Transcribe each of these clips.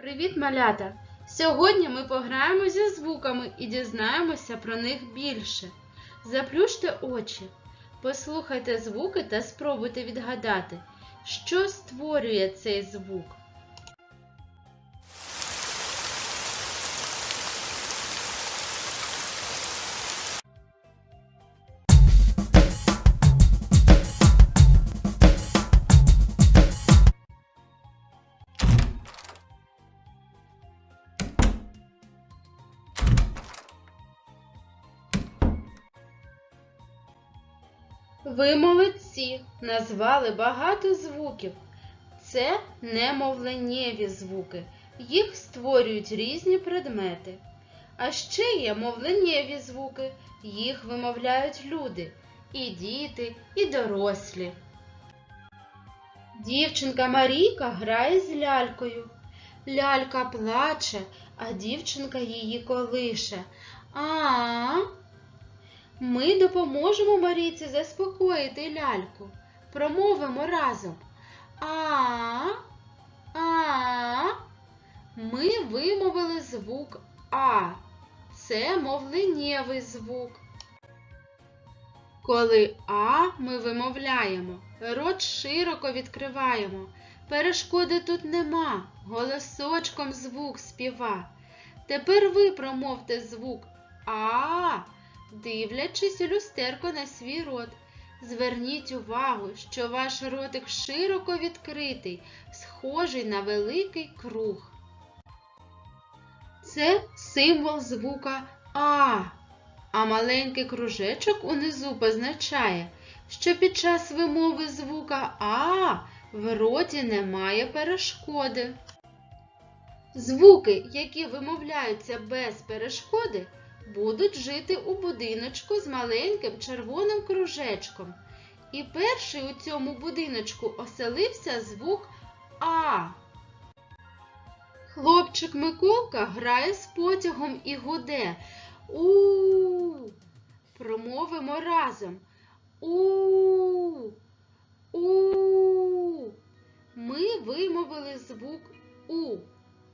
Привіт, малята! Сьогодні ми пограємо зі звуками і дізнаємося про них більше. Заплющте очі, послухайте звуки та спробуйте відгадати, що створює цей звук. Ви молодці, назвали багато звуків. Це немовленнєві звуки. Їх створюють різні предмети. А ще є мовленнєві звуки. Їх вимовляють люди і діти, і дорослі. Дівчинка Марійка грає з лялькою. Лялька плаче, а дівчинка її колише. А. Ми допоможемо Марійці заспокоїти ляльку. Промовимо разом. А. А. Ми вимовили звук А. Це мовленнєвий звук. Коли А ми вимовляємо, рот широко відкриваємо. Перешкоди тут нема, голосочком звук співа. Тепер ви промовте звук А, дивлячись у люстерко на свій рот. Зверніть увагу, що ваш ротик широко відкритий, схожий на великий круг. Це символ звука А. А маленький кружечок унизу позначає, що під час вимови звука А в роті немає перешкоди. Звуки, які вимовляються без перешкоди, будуть жити у будиночку з маленьким червоним кружечком. І перший у цьому будиночку оселився звук А. Хлопчик Миколка грає з потягом і гуде. У. Промовимо разом. У. У. Ми вимовили звук У.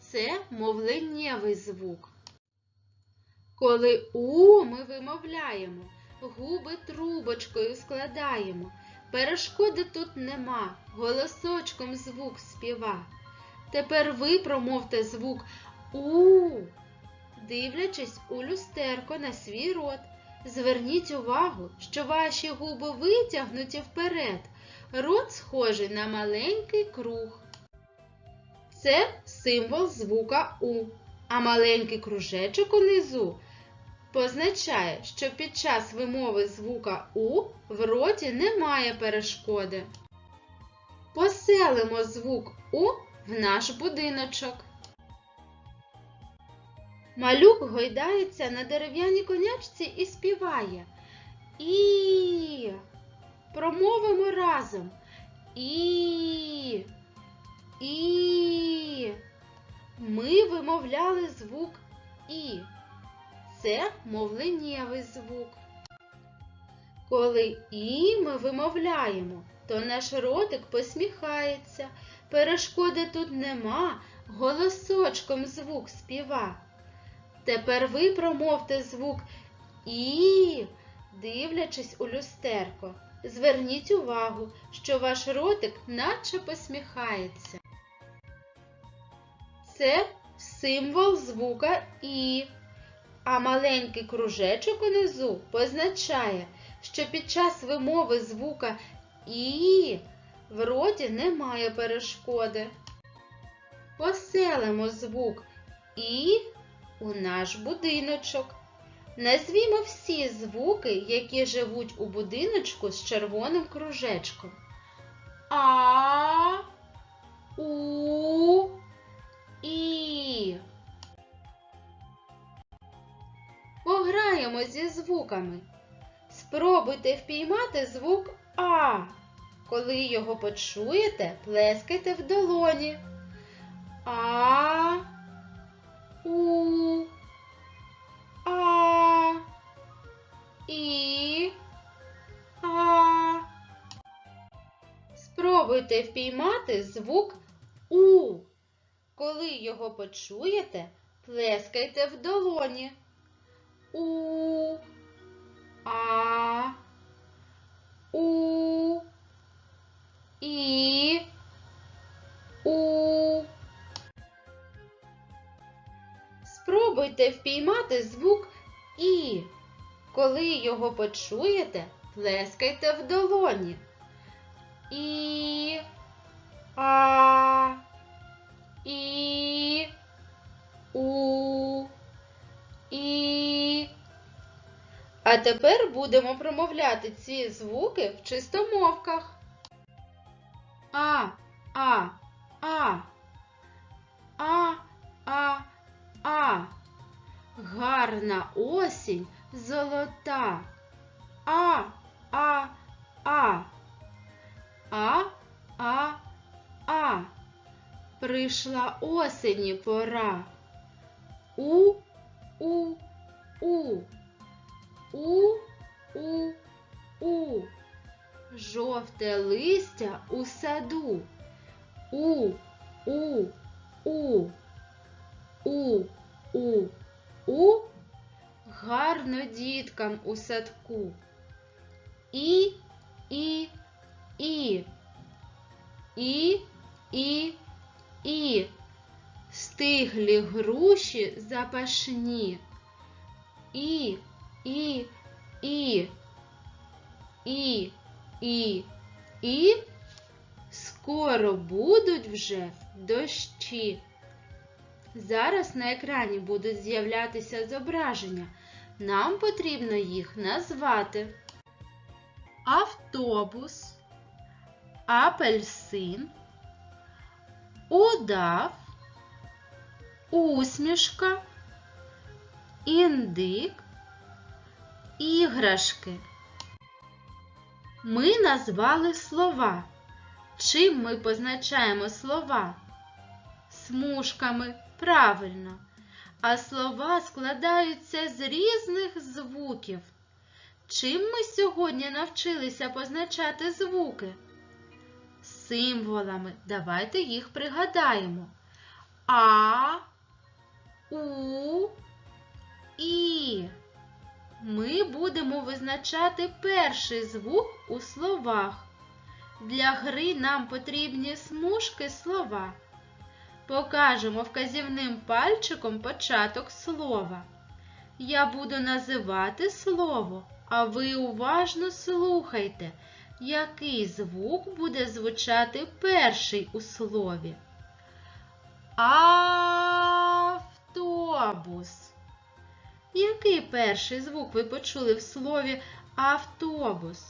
Це мовленнєвий звук. Коли У ми вимовляємо, губи трубочкою складаємо. Перешкоди тут нема, голосочком звук співа. Тепер ви промовте звук У, дивлячись у люстерко на свій рот. Зверніть увагу, що ваші губи витягнуті вперед. Рот схожий на маленький круг. Це символ звука У, а маленький кружечок унизу позначає, що під час вимови звука У в роті немає перешкоди. Поселимо звук У в наш будиночок. Малюк гойдається на дерев'яній конячці і співає. І промовимо разом. І. І. Ми вимовляли звук І. Це мовленнєвий звук. Коли І ми вимовляємо, то наш ротик посміхається. Перешкоди тут нема, голосочком звук співа. Тепер ви промовте звук І, дивлячись у люстерко. Зверніть увагу, що ваш ротик наче посміхається. Це символ звука І. А маленький кружечок унизу позначає, що під час вимови звука І в роті немає перешкоди. Поселимо звук І у наш будиночок. Назвімо всі звуки, які живуть у будиночку з червоним кружечком. А, У, І. Пограємо зі звуками. Спробуйте впіймати звук А. Коли його почуєте, плескайте в долоні. А. У. А. І. А. Спробуйте впіймати звук У. коли його почуєте, плескайте в долоні. У, а, у, і, у. Спробуйте впіймати звук І. Коли його почуєте, плескайте в долоні. І, а, і, у, і. А тепер будемо промовляти ці звуки в чистомовках. А, а, а, а, а, а. Гарна осінь золота. А, а, а. А, а, а. Прийшла осені пора. У, у, у. У, у, у. Жовте листя у саду. У, у, у. У, у, у. Гарно діткам у садку. І, і, і. І, і, і. Стиглі груші запашні. І, і, і. І, і, і. Скоро будуть вже дощі. Зараз на екрані будуть з'являтися зображення. Нам потрібно їх назвати. Автобус, апельсин, удав, усмішка, індик, іграшки. Ми назвали слова. Чим ми позначаємо слова? Смужками, правильно. А слова складаються з різних звуків. Чим ми сьогодні навчилися позначати звуки? Символами. Давайте їх пригадаємо. А, У, І. Ми будемо визначати перший звук у словах. Для гри нам потрібні смужки слова. Покажемо вказівним пальчиком початок слова. Я буду називати слово, а ви уважно слухайте, який звук буде звучати перший у слові. Автобус. Який перший звук ви почули в слові автобус?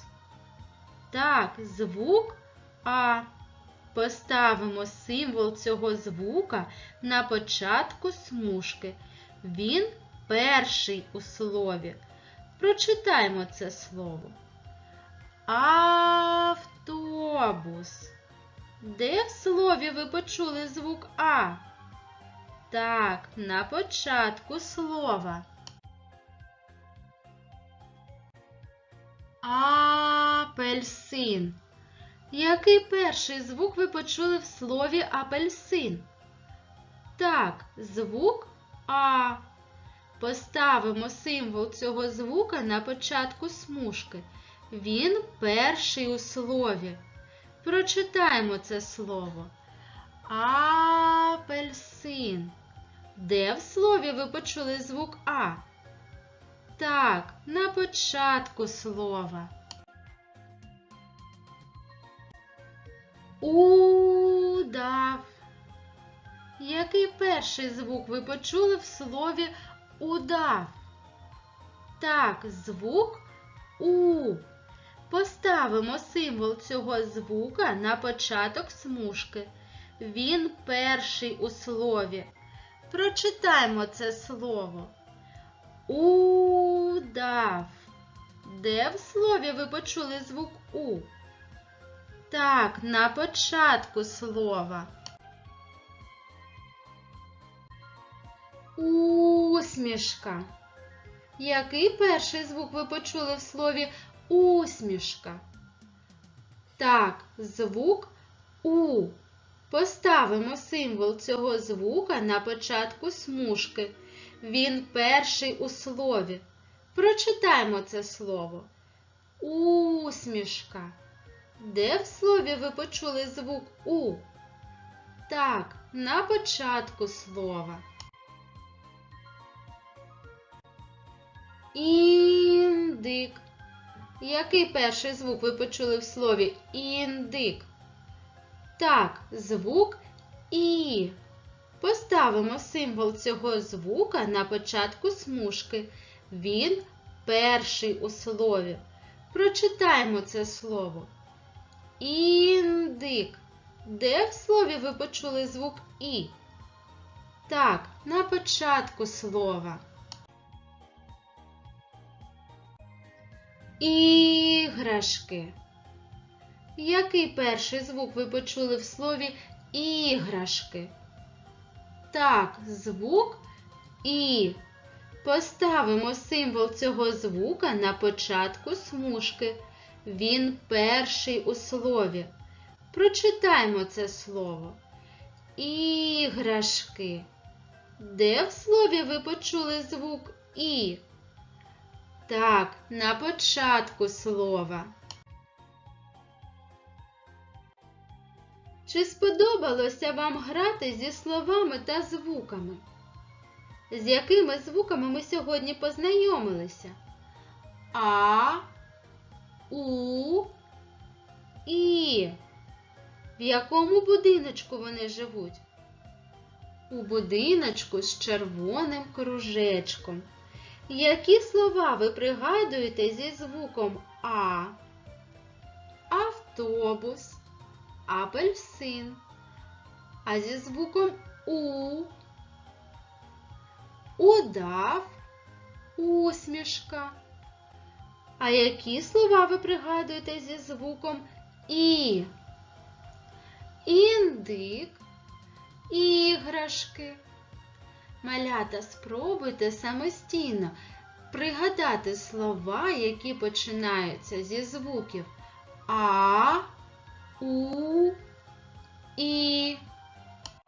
Так, звук А. Поставимо символ цього звука на початку смужки. Він перший у слові. Прочитаймо це слово. Автобус. Де в слові ви почули звук А? Так, на початку слова. Апельсин. Який перший звук ви почули в слові апельсин? Так, звук А. Поставимо символ цього звука на початку смужки. Він перший у слові. Прочитаємо це слово. Апельсин. Де в слові ви почули звук А? Так, на початку слова. Удав. Який перший звук ви почули в слові удав? Так, звук У. Поставимо символ цього звука на початок смужки. Він перший у слові. Прочитаймо це слово. Удав. Де в слові ви почули звук У? Так, на початку слова. Усмішка. Який перший звук ви почули в слові усмішка? Так, звук У. Поставимо символ цього звука на початку смужки. Він перший у слові. Прочитаймо це слово. Усмішка. Де в слові ви почули звук У? Так, на початку слова. Індик. Який перший звук ви почули в слові індик? Так, звук І. Поставимо символ цього звука на початку смужки. Він перший у слові. Прочитаємо це слово. Індик. Де в слові ви почули звук І? Так, на початку слова. Іграшки. Який перший звук ви почули в слові іграшки? Так, звук І. Поставимо символ цього звука на початку смужки. Він перший у слові. Прочитаймо це слово. Іграшки. Де в слові ви почули звук І? Так, на початку слова. Чи сподобалося вам грати зі словами та звуками? З якими звуками ми сьогодні познайомилися? А, У, І. В якому будиночку вони живуть? У будиночку з червоним кружечком. Які слова ви пригадуєте зі звуком А? Автобус, апельсин. А зі звуком У. Удав, усмішка. А які слова ви пригадуєте зі звуком І? Індик, іграшки. Малята, спробуйте самостійно пригадати слова, які починаються зі звуків А, У, І.